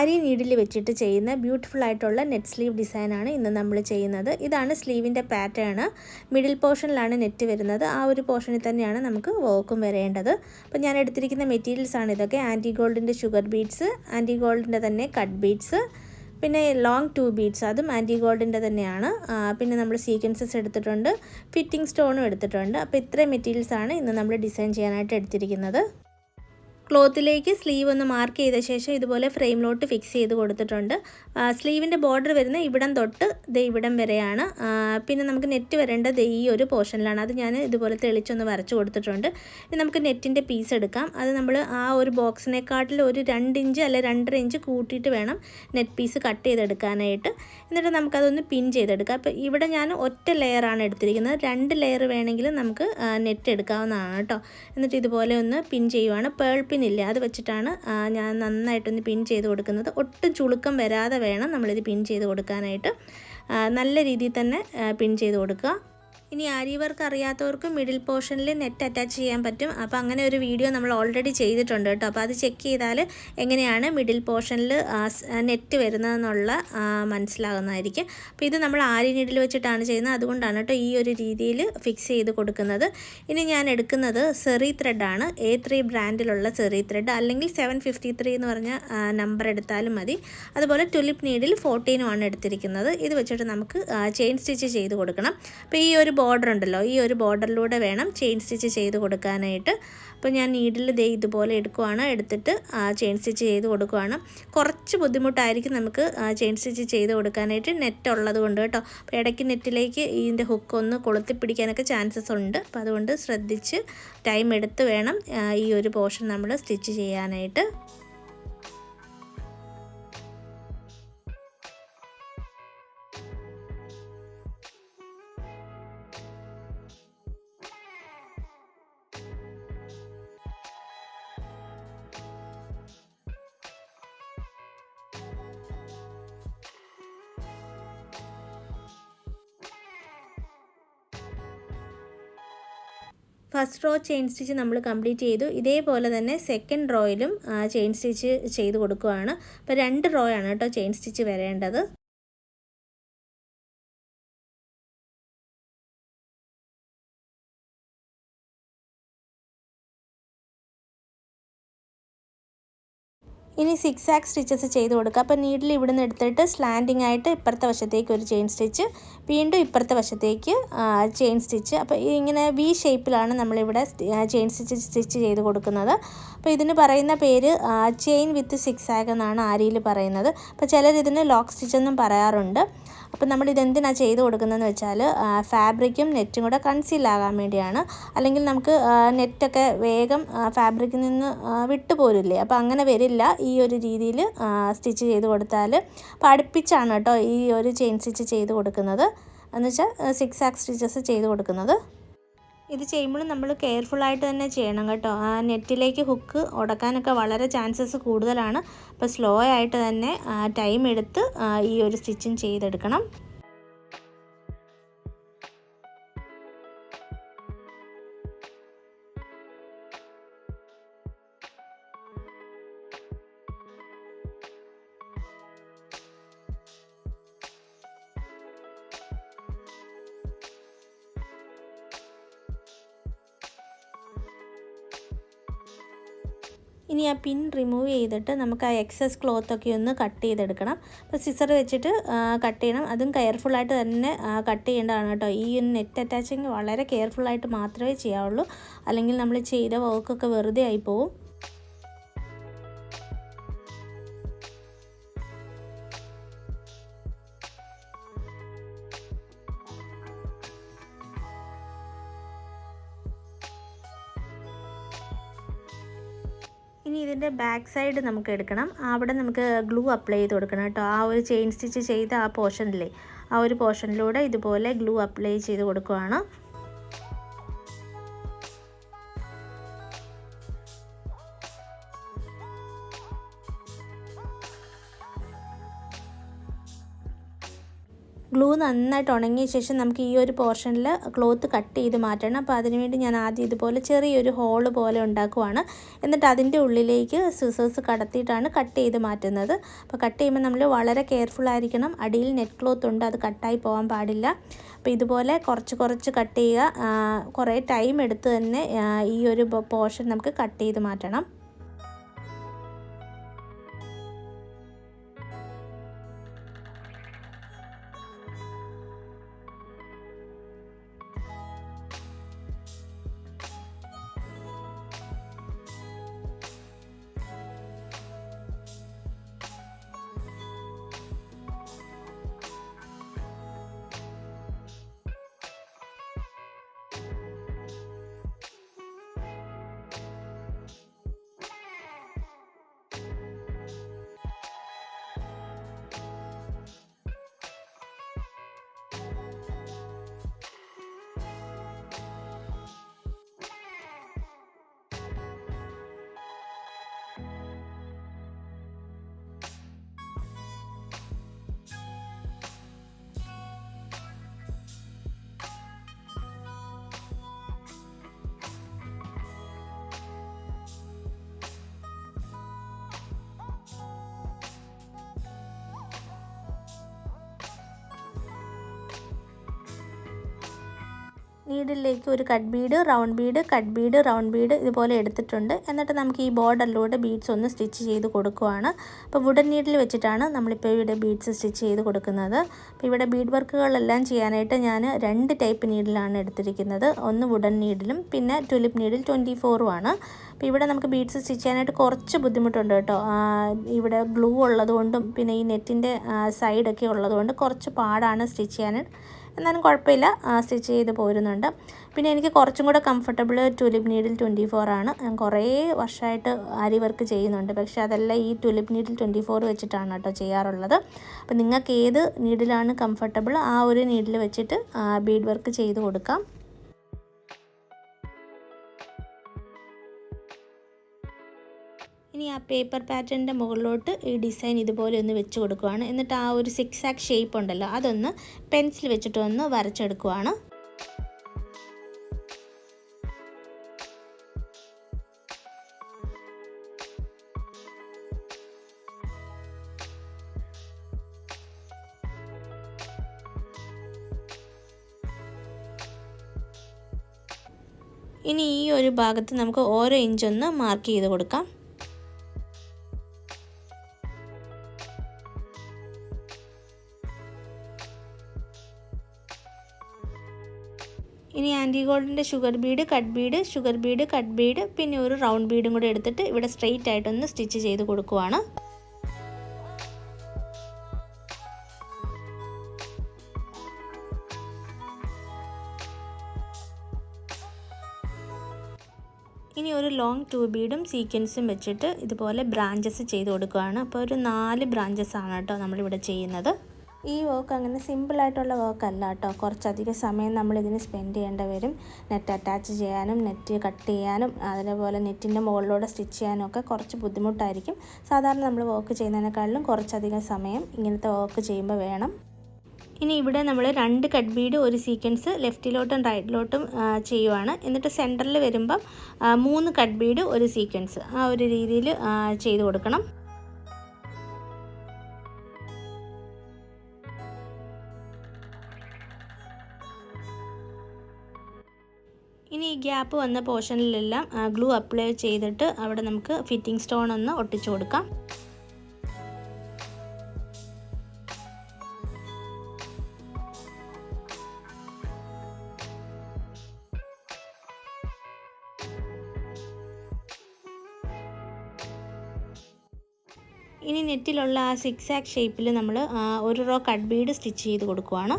ആരി needle വെച്ചിട്ട് ചെയ്യുന്ന beautiful ആയിട്ടുള്ള നെറ്റ് സ്ലീവ് ഡിസൈനാണ് ഇന്ന് നമ്മൾ ചെയ്യുന്നത്. ഇതാണ് സ്ലീവിന്റെ പാറ്റേൺ മിഡിൽ പോർഷനിലാണ് നെറ്റ് വരുന്നത്. ആ ഒരു പോർഷനിൽ തന്നെയാണ് നമുക്ക് വർക്കും വരേണ്ടത്. അപ്പോൾ ഞാൻ എടുത്തിരിക്കുന്ന മെറ്റീരിയൽസ് ആണ് ഇതൊക്കെ. ആന്റി ഗോൾഡിന്റെ ഷുഗർ ബീഡ്സ് ആന്റി ഗോൾഡിന്റെ തന്നെ കട്ട് ബീഡ്സ് പിന്നെ ലോങ് ടു ബീഡ്സ് അതും ആന്റി ഗോൾഡിന്റെ തന്നെയാണ്. പിന്നെ നമ്മൾ സീക്വൻസസ് എടുത്തിട്ടുണ്ട്. ഫിറ്റിംഗ് സ്റ്റോണും എടുത്തിട്ടുണ്ട്. അപ്പോൾ ഇത്രയും മെറ്റീരിയൽസാണ് ഇന്ന് നമ്മൾ ഡിസൈൻ ചെയ്യാനായിട്ട് എടുത്തിരിക്കുന്നത്. ക്ലോത്തിലേക്ക് സ്ലീവ് ഒന്ന് മാർക്ക് ചെയ്ത ശേഷം ഇതുപോലെ ഫ്രെയിമിലോട്ട് ഫിക്സ് ചെയ്ത് കൊടുത്തിട്ടുണ്ട്. സ്ലീവിന്റെ ബോർഡർ വരുന്ന ഇവിടം തൊട്ട് ദേ ഇവിടം വരെയാണ്. പിന്നെ നമുക്ക് നെറ്റ് വരേണ്ടത് ഈ ഒരു പോർഷനിലാണ് അത് ഞാൻ ഇതുപോലെ തെളിച്ചൊന്ന് വരച്ച് കൊടുത്തിട്ടുണ്ട്. ഇനി നമുക്ക് നെറ്റിന്റെ പീസ് എടുക്കാം. അത് നമ്മൾ ആ ഒരു ബോക്സിനെക്കാട്ടിൽ ഒരു രണ്ട് ഇഞ്ച് അല്ലെ രണ്ടര ഇഞ്ച് കൂട്ടിയിട്ട് വേണം നെറ്റ് പീസ് കട്ട് ചെയ്തെടുക്കാനായിട്ട്. എന്നിട്ട് നമുക്കതൊന്ന് പിൻ ചെയ്തെടുക്കാം. അപ്പോൾ ഇവിടെ ഞാൻ ഒറ്റ ലെയറാണ് എടുത്തിരിക്കുന്നത്. രണ്ട് ലെയർ വേണമെങ്കിൽ നമുക്ക് നെറ്റ് എടുക്കാവുന്നതാണ് കേട്ടോ എന്നിട്ട് ഇതുപോലെ ഒന്ന് പിൻ ചെയ്യുവാണ്. പേൾ പിൻ ഇല്ലേ അത് വെച്ചിട്ടാണ് ഞാൻ നന്നായിട്ടൊന്ന് പിൻ ചെയ്ത് കൊടുക്കുന്നത്. ഒട്ടും ചുളുക്കം വരാതെ വേണം നമ്മളിത് പിൻ ചെയ്ത് കൊടുക്കാനായിട്ട്. നല്ല രീതിയിൽ തന്നെ പിൻ ചെയ്ത് കൊടുക്കുക. ഇനി ആരി വർക്ക് അറിയാത്തവർക്ക് മിഡിൽ പോർഷനിൽ നെറ്റ് അറ്റാച്ച് ചെയ്യാൻ പറ്റും. അപ്പോൾ അങ്ങനെ ഒരു വീഡിയോ നമ്മൾ ഓൾറെഡി ചെയ്തിട്ടുണ്ട് കേട്ടോ. അപ്പോൾ അത് ചെക്ക് ചെയ്താൽ എങ്ങനെയാണ് മിഡിൽ പോർഷനിൽ നെറ്റ് വരുന്നതെന്നുള്ള മനസ്സിലാകുന്നതായിരിക്കും. അപ്പോൾ ഇത് നമ്മൾ ആരി നീഡിൽ വെച്ചിട്ടാണ് ചെയ്യുന്നത്. അതുകൊണ്ടാണ് കേട്ടോ ഈ ഒരു രീതിയിൽ ഫിക്സ് ചെയ്ത് കൊടുക്കുന്നത്. ഇനി ഞാൻ എടുക്കുന്നത് സെറി ത്രെഡാണ് എ ത്രീ ബ്രാൻഡിലുള്ള സെറി ത്രെഡ് അല്ലെങ്കിൽ സെവൻ ഫിഫ്റ്റി ത്രീ എന്ന് പറഞ്ഞ നമ്പർ എടുത്താലും മതി. അതുപോലെ ടുലിപ്പ് നീഡിൽ ഫോർട്ടീനുമാണ് എടുത്തിരിക്കുന്നത്. ഇത് വെച്ചിട്ട് നമുക്ക് ചെയിൻ സ്റ്റിച്ച് ചെയ്ത് കൊടുക്കണം. അപ്പോൾ ഈ ഒരു ബോർഡർ ഉണ്ടല്ലോ ഈ ഒരു ബോർഡറിലൂടെ വേണം ചെയിൻ സ്റ്റിച്ച് ചെയ്ത് കൊടുക്കാനായിട്ട്. അപ്പോൾ ഞാൻ നീഡിൽ ദേ ഇതുപോലെ എടുക്കുവാണ്. എടുത്തിട്ട് ചെയിൻ സ്റ്റിച്ച് ചെയ്ത് കൊടുക്കുവാണ്. കുറച്ച് ബുദ്ധിമുട്ടായിരിക്കും നമുക്ക് ചെയിൻ സ്റ്റിച്ച് ചെയ്ത് കൊടുക്കാനായിട്ട് നെറ്റ് ഉള്ളത് കൊണ്ട് കേട്ടോ. അപ്പോൾ ഇടയ്ക്ക് നെറ്റിലേക്ക് ഇതിന്റെ ഹുക്ക് ഒന്ന് കൊളുത്തി പിടിക്കാനൊക്കെ ചാൻസസ് ഉണ്ട്. അപ്പോൾ അതുകൊണ്ട് ശ്രദ്ധിച്ച് ടൈം എടുത്ത് വേണം ഈ ഒരു പോർഷൻ നമ്മൾ സ്റ്റിച്ച് ചെയ്യാനായിട്ട്. ഫസ്റ്റ് റോ ചെയിൻ സ്റ്റിച്ച് നമ്മൾ കംപ്ലീറ്റ് ചെയ്തു. ഇതേപോലെ തന്നെ സെക്കൻഡ് റോയിലും ചെയിൻ സ്റ്റിച്ച് ചെയ്ത് കൊടുക്കുകയാണ് അപ്പോൾ രണ്ട് റോയാണ് കേട്ടോ ചെയിൻ സ്റ്റിച്ച് വരേണ്ടത്. ഇനി സിക്സ് ആക്ക് സ്റ്റിച്ചസ് ചെയ്ത് കൊടുക്കുക. അപ്പോൾ നീഡിൽ ഇവിടെ നിന്ന് എടുത്തിട്ട് സ്ലാൻഡിങ് ആയിട്ട് ഇപ്പുറത്തെ വശത്തേക്ക് ഒരു ചെയിൻ സ്റ്റിച്ച് വീണ്ടും ഇപ്പുറത്തെ വശത്തേക്ക് ചെയിൻ സ്റ്റിച്ച് അപ്പോൾ ഇങ്ങനെ വി ഷേപ്പിലാണ് നമ്മളിവിടെ ചെയിൻ സ്റ്റിച്ച് സ്റ്റിച്ച് ചെയ്ത് കൊടുക്കുന്നത്. അപ്പോൾ ഇതിന് പറയുന്ന പേര് ചെയിൻ വിത്ത് സിക്സ് ആഗ് എന്നാണ് ആരിയിൽ പറയുന്നത്. അപ്പോൾ ചിലർ ഇതിന് ലോക്ക് സ്റ്റിച്ച് എന്നും പറയാറുണ്ട്. അപ്പോൾ നമ്മൾ ഇതെന്തിനാണ് ചെയ്ത് കൊടുക്കുന്നതെന്ന് വെച്ചാൽ ഫാബ്രിക്കും നെറ്റും കൂടെ കൺസീൽ ആകാൻ വേണ്ടിയാണ്. അല്ലെങ്കിൽ നമുക്ക് നെറ്റൊക്കെ വേഗം ഫാബ്രിക്കിൽ നിന്ന് വിട്ടു പോരില്ലേ? അപ്പോൾ അങ്ങനെ വരില്ല. ഈ ഒരു രീതിയിൽ സ്റ്റിച്ച് ചെയ്ത് കൊടുത്താൽ അപ്പോൾ അടുപ്പിച്ചാണ് കേട്ടോ ഈ ഒരു ചെയിൻ സ്റ്റിച്ച് ചെയ്ത് കൊടുക്കുന്നത്. എന്നുവെച്ചാൽ സിക്സ് ആക്സ് സ്റ്റിച്ചസ് ചെയ്ത് കൊടുക്കുന്നത്. ഇത് ചെയ്യുമ്പോൾ നമ്മൾ കെയർഫുള്ളായിട്ട് തന്നെ ചെയ്യണം കേട്ടോ. ആ നെറ്റിലേക്ക് ഹുക്ക് ഉടക്കാനൊക്കെ വളരെ ചാൻസസ് കൂടുതലാണ്. അപ്പോൾ സ്ലോ ആയിട്ട് തന്നെ ടൈം എടുത്ത് ഈ ഒരു സ്റ്റിച്ചിങ് ചെയ്തെടുക്കണം. ഇനി ആ പിൻ റിമൂവ് ചെയ്തിട്ട് നമുക്ക് ആ എക്സസ് ക്ലോത്തൊക്കെ ഒന്ന് കട്ട് ചെയ്തെടുക്കണം. അപ്പോൾ സിസർ വെച്ചിട്ട് കട്ട് ചെയ്യണം. അതും കെയർഫുള്ളായിട്ട് തന്നെ കട്ട് ചെയ്യേണ്ടതാണ് കേട്ടോ. ഈ നെറ്റ് അറ്റാച്ചിങ് വളരെ കെയർഫുള്ളായിട്ട് മാത്രമേ ചെയ്യാവുള്ളൂ. അല്ലെങ്കിൽ നമ്മൾ ചെയ്ത വർക്കൊക്കെ വെറുതെ ആയി ഇതിന്റെ ബാക്ക് സൈഡ് നമുക്ക് എടുക്കണം. അവിടെ നമുക്ക് ഗ്ലൂ അപ്ലൈ ചെയ്ത് കൊടുക്കണം കേട്ടോ. ആ ഒരു ചെയിൻ സ്റ്റിച്ച് ചെയ്ത ആ പോർഷനിലെ ആ ഒരു പോർഷനിലൂടെ ഇതുപോലെ ഗ്ലൂ അപ്ലൈ ചെയ്ത് കൊടുക്കുകയാണ് ഗ്ലൂ നന്നായിട്ട് ഉണങ്ങിയ ശേഷം നമുക്ക് ഈ ഒരു പോർഷനിൽ ക്ലോത്ത് കട്ട് ചെയ്ത് മാറ്റണം. അപ്പോൾ അതിനുവേണ്ടി ഞാൻ ആദ്യം ഇതുപോലെ ചെറിയൊരു ഹോൾ പോലെ ഉണ്ടാക്കുവാണ്. എന്നിട്ട് അതിന്റെ ഉള്ളിലേക്ക് സിസേഴ്സ് കടത്തിയിട്ടാണ് കട്ട് ചെയ്ത് മാറ്റുന്നത്. അപ്പോൾ കട്ട് ചെയ്യുമ്പോൾ നമ്മൾ വളരെ കെയർഫുൾ ആയിരിക്കണം. അടിയിൽ നെറ്റ് ക്ലോത്ത് ഉണ്ട് അത് കട്ടായി പോകാൻ പാടില്ല. അപ്പോൾ ഇതുപോലെ കുറച്ച് കുറച്ച് കട്ട് ചെയ്യുക കുറേ ടൈം എടുത്ത് തന്നെ ഈ ഒരു പോർഷൻ നമുക്ക് കട്ട് ചെയ്ത് മാറ്റണം. നീഡിലേക്ക് ഒരു cut bead round bead cut bead round bead ഇതുപോലെ എടുത്തിട്ടുണ്ട്. എന്നിട്ട് നമുക്ക് ഈ ബോർഡറിലൂടെ ബീഡ്സ് ഒന്ന് സ്റ്റിച്ച് ചെയ്ത് കൊടുക്കുവാണ്. അപ്പോൾ വുഡൻ നീഡിൽ വെച്ചിട്ടാണ് നമ്മളിപ്പോൾ ഇവിടെ ബീഡ്സ് സ്റ്റിച്ച് ചെയ്ത് കൊടുക്കുന്നത്. അപ്പോൾ ഇവിടെ ബീഡ് വർക്കുകളെല്ലാം ചെയ്യാനായിട്ട് ഞാൻ രണ്ട് ടൈപ്പ് നീഡിലാണ് എടുത്തിരിക്കുന്നത്. ഒന്ന് വുഡൻ നീഡിലും പിന്നെ ടുലിപ്പ് നീഡിൽ ട്വന്റി ഫോറുമാണ് അപ്പോൾ ഇവിടെ നമുക്ക് ബീഡ്സ് സ്റ്റിച്ച് ചെയ്യാനായിട്ട് കുറച്ച് ബുദ്ധിമുട്ടുണ്ട് കേട്ടോ. ഇവിടെ ഗ്ലൂ ഉള്ളതുകൊണ്ടും പിന്നെ ഈ നെറ്റിന്റെ സൈഡൊക്കെ ഉള്ളതുകൊണ്ട് കുറച്ച് പാടാണ് സ്റ്റിച്ച് ചെയ്യാനായിട്ട് എന്നാലും കുഴപ്പമില്ല. സ്റ്റിച്ച് ചെയ്ത് പോരുന്നുണ്ട്. പിന്നെ എനിക്ക് കുറച്ചും കൂടെ comfortable tulip needle twenty four ആണ്. ഞാൻ കുറേ വർഷമായിട്ട് അരി വർക്ക് ചെയ്യുന്നുണ്ട്. പക്ഷേ അതെല്ലാം ഈ ടുലിപ്പ് നീഡിൽ ട്വന്റി ഫോർ വെച്ചിട്ടാണ് കേട്ടോ ചെയ്യാറുള്ളത്. അപ്പോൾ നിങ്ങൾക്ക് ഏത് നീഡിലാണ് കംഫർട്ടബിൾ ആ ഒരു നീഡിൽ വെച്ചിട്ട് ബീഡ് വർക്ക് ചെയ്ത് കൊടുക്കാം. ഇനി ആ പേപ്പർ പാറ്റേണിന്റെ മുകളിലോട്ട് ഈ ഡിസൈൻ ഇതുപോലെ ഒന്ന് വെച്ച് കൊടുക്കുവാണ്. എന്നിട്ട് ആ ഒരു സിക്സ് ആക്ക് ഷേപ്പ് ഉണ്ടല്ലോ അതൊന്ന് പെൻസിൽ വെച്ചിട്ട് ഒന്ന് വരച്ചെടുക്കുവാണ്. ഇനി ഈ ഒരു ഭാഗത്ത് നമുക്ക് ഓരോ ഇഞ്ചൊന്ന് മാർക്ക് ചെയ്ത് കൊടുക്കാം. ഇനി ആന്റി ഗോൾഡിന്റെ sugar bead cut bead sugar bead cut bead പിന്നെ ഒരു റൗണ്ട് ബീഡും കൂടെ എടുത്തിട്ട് ഇവിടെ സ്ട്രെയിറ്റ് ആയിട്ടൊന്ന് സ്റ്റിച്ച് ചെയ്ത് കൊടുക്കുവാണ്. ഇനി ഒരു ലോങ് ടൂ ബീഡും സീക്വൻസും വെച്ചിട്ട് ഇതുപോലെ ബ്രാഞ്ചസ് ചെയ്ത് കൊടുക്കുകയാണ് അപ്പോൾ ഒരു നാല് ബ്രാഞ്ചസ് ആണ് കേട്ടോ നമ്മളിവിടെ ചെയ്യുന്നത്. ഈ വർക്ക് അങ്ങനെ സിമ്പിളായിട്ടുള്ള വർക്ക് അല്ല കേട്ടോ കുറച്ചധികം സമയം നമ്മൾ ഇതിന് സ്പെൻഡ് ചെയ്യേണ്ടി വരും. നെറ്റ് അറ്റാച്ച് ചെയ്യാനും നെറ്റ് കട്ട് ചെയ്യാനും അതേപോലെ നെറ്റിന്റെ മുകളിലൂടെ സ്റ്റിച്ച് ചെയ്യാനും ഒക്കെ കുറച്ച് ബുദ്ധിമുട്ടായിരിക്കും. സാധാരണ നമ്മൾ വർക്ക് ചെയ്യുന്നതിനേക്കാളിലും കുറച്ചധികം സമയം ഇങ്ങനത്തെ വർക്ക് ചെയ്യുമ്പോൾ വേണം. ഇനി ഇവിടെ നമ്മൾ രണ്ട് കട്ട് ബീഡ് ഒരു സീക്വൻസ് ലെഫ്റ്റിലോട്ടും റൈറ്റിലോട്ടും ചെയ്യുവാണ്. എന്നിട്ട് സെന്ററിൽ വരുമ്പം മൂന്ന് കട്ട് ബീഡ് ഒരു സീക്വൻസ് ആ ഒരു രീതിയിൽ ചെയ്ത് കൊടുക്കണം. ഗ്യാപ്പ് വന്ന പോർഷനിലെല്ലാം ഗ്ലൂ അപ്ലൈ ചെയ്തിട്ട് അവിടെ നമുക്ക് ഫിറ്റിംഗ് സ്റ്റോൺ ഒന്ന് ഒട്ടിച്ചു കൊടുക്കാം. ഇനി നെറ്റിലുള്ള ആ സിക്സ് ഷേപ്പിൽ നമ്മൾ ഒരു റോ കട്ട് ബീഡ് സ്റ്റിച്ച് ചെയ്ത് കൊടുക്കുവാണ്.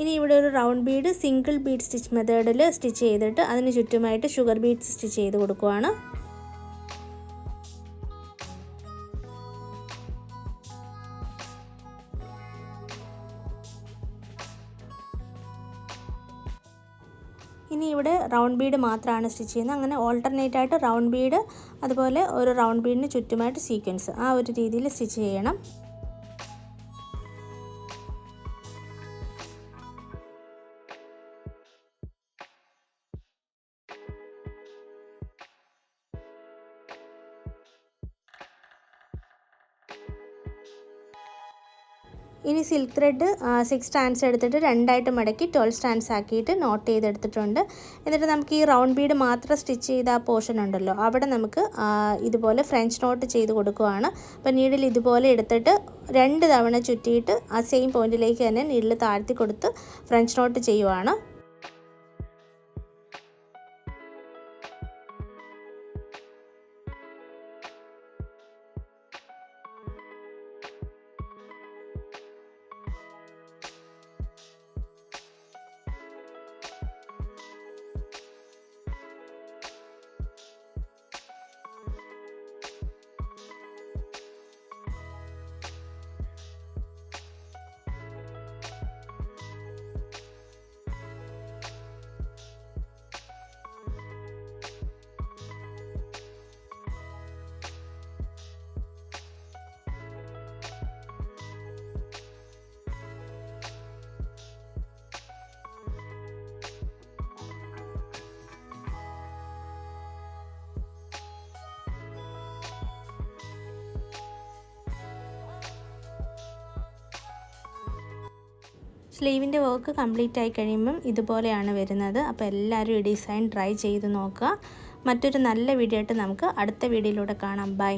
ഇനി ഇവിടെ ഒരു round bead single bead stitch മെത്തേഡിൽ സ്റ്റിച്ച് ചെയ്തിട്ട് അതിന് ചുറ്റുമായിട്ട് ഷുഗർ ബീഡ്സ് സ്റ്റിച്ച് ചെയ്ത് കൊടുക്കുവാണ്. ഇനി ഇവിടെ റൗണ്ട് ബീഡ് മാത്രമാണ് സ്റ്റിച്ച് ചെയ്യുന്നത്. അങ്ങനെ ഓൾട്ടർനേറ്റ് ആയിട്ട് റൗണ്ട് ബീഡ് അതുപോലെ ഒരു റൗണ്ട് ബീഡിന് ചുറ്റുമായിട്ട് സീക്വൻസ് ആ ഒരു രീതിയിൽ സ്റ്റിച്ച് ചെയ്യണം. ഇനി സിൽക്ക് ത്രെഡ് സിക്സ് സ്റ്റാൻഡ്സ് എടുത്തിട്ട് രണ്ടായിട്ട് മടക്കി ട്വൽവ് സ്റ്റാൻഡ്സ് ആക്കിയിട്ട് നോട്ട് ചെയ്തെടുത്തിട്ടുണ്ട്. എന്നിട്ട് നമുക്ക് ഈ റൗണ്ട് ബീഡ് മാത്രം സ്റ്റിച്ച് ചെയ്ത ആ പോർഷൻ ഉണ്ടല്ലോ അവിടെ നമുക്ക് ഇതുപോലെ ഫ്രഞ്ച് നോട്ട് ചെയ്ത് കൊടുക്കുവാണ്. അപ്പോൾ നീഡിൽ ഇതുപോലെ എടുത്തിട്ട് രണ്ട് തവണ ചുറ്റിയിട്ട് ആ സെയിം പോയിന്റിലേക്ക് തന്നെ നീഡിൽ താഴ്ത്തി കൊടുത്ത് ഫ്രഞ്ച് നോട്ട് ചെയ്യുവാണ്. സ്ലീവിന്റെ വർക്ക് കംപ്ലീറ്റ് ആയി കഴിയുമ്പം ഇതുപോലെയാണ് വരുന്നത്. അപ്പോൾ എല്ലാവരും ഈ ഡിസൈൻ ട്രൈ ചെയ്ത് നോക്കുക. മറ്റൊരു നല്ല വീഡിയോ ആയിട്ട് നമുക്ക് അടുത്ത വീഡിയോയിലൂടെ കാണാം. ബൈ.